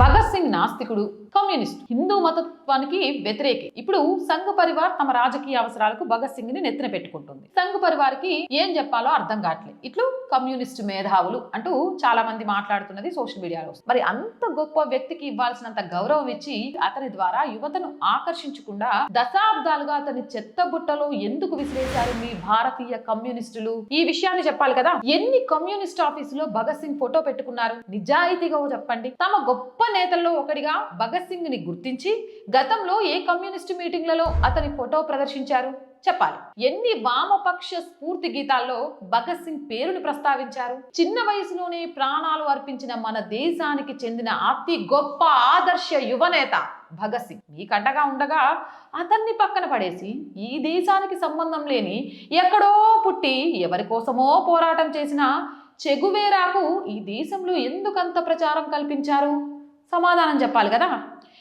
భగత్ సింగ్ నాస్తికుడు కమ్యూనిస్ట్. హిందూ మతత్వానికి వ్యతిరేకి. ఇప్పుడు సంఘ పరివార్ తమ రాజకీయ అవసరాలకు భగత్ సింగ్ని నెత్తిన పెట్టుకుంటుంది. సంఘ పరివారికి ఏం చెప్పాలో అర్థం కావట్లేదు ఇట్లు కమ్యూనిస్ట్ మేధావులు అంటూ చాలా మంది మాట్లాడుతున్నది సోషల్ మీడియాలో. మరి అంత గొప్ప వ్యక్తికి ఇవ్వాల్సినంత గౌరవం ఇచ్చి అతని ద్వారా యువతను ఆకర్షించకుండా దశాబ్దాలుగా అతని చెత్త బుట్టలో ఎందుకు విసిరేశారు మీ భారతీయ కమ్యూనిస్టులు? ఈ విషయాన్ని చెప్పాలి కదా. ఎన్ని కమ్యూనిస్ట్ ఆఫీసులో భగత్ సింగ్ ఫోటో పెట్టుకున్నారు? నిజాయితీగా చెప్పండి. తమ గొప్ప నేతల్లో ఒకడిగా భగత్ సింగ్ని గుర్తించి గతంలో ఏ కమ్యూనిస్ట్ మీటింగ్లలో అతని ఫోటో ప్రదర్శించారు? చెప్పాలి. ఎన్ని వామపక్ష స్ఫూర్తి గీతాల్లో భగత్ సింగ్ పేరుని ప్రస్తావించారు? చిన్న వయసులోనే ప్రాణాలు అర్పించిన మన దేశానికి చెందిన అతి గొప్ప ఆదర్శ యువనేత భగత్ సింగ్. మీకంటగా ఉండగా అతన్ని పక్కన పడేసి ఈ దేశానికి సంబంధం లేని ఎక్కడో పుట్టి ఎవరి కోసమో పోరాటం చేసిన చెగువేరాకు ఈ దేశంలో ఎందుకంత ప్రచారం కల్పించారు? సమాధానం చెప్పాలి కదా?